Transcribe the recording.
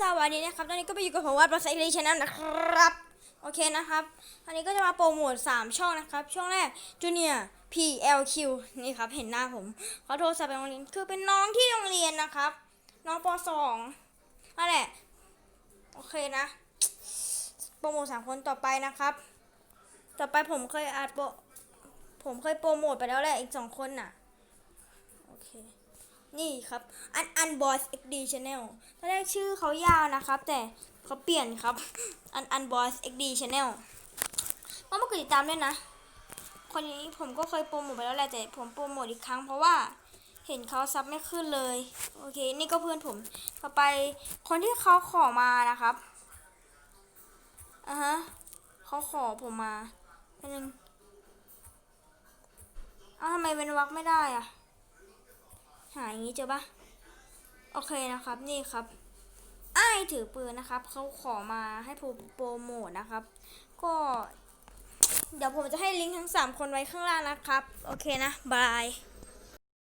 สวัสดีนะครับ ตอนนี้ก็ไปอยู่กับผมวัดประสิทธิ์ชแนลนะครับ โอเคนะครับตอนนี้ก็จะมาโปรโมท 3 ช่องนะครับ ช่องแรกจูเนีย PLQ นี่ครับ เห็นหน้าผมเขาโทรศัพท์ไปโรงเรียน คือเป็นน้องที่โรงเรียนนะครับ น้องป .2 นั่นแหละ โอเคนะ โปรโมทสามคนต่อไปนะครับ ต่อไปผมเคยอัดโปผมเคยโปรโมทไปแล้วแหละอีกสองคนน่ะ โอเค นี่ครับอันอันบอส XD Channel ตอนแรกชื่อเขายาวนะครับ แต่เขาเปลี่ยนครับอันอันบอส XD Channel ก็มากดติดตามด้วยนะ คนนี้ผมก็เคยโปรโมทไปแล้วแหละแต่ผมโปรโมทอีกครั้งเพราะว่าเห็นเขาซับไม่ขึ้นเลย โอเค นี่ก็เพื่อนผมต่อไปคนที่เขาขอมานะครับอะฮะเขาขอผมมาอันนึงอ้าวทำไมเป็นวักไม่ได้อะ หาอย่างนี้เจอปะโอเคนะครับนี่ครับไอ้ถือปืนนะครับเขาขอมาให้ผมโปรโมทนะครับ ก็ เดี๋ยวผมจะให้ลิงก์ทั้ง 3 คนไว้ข้างล่างนะครับ โอเคนะบาย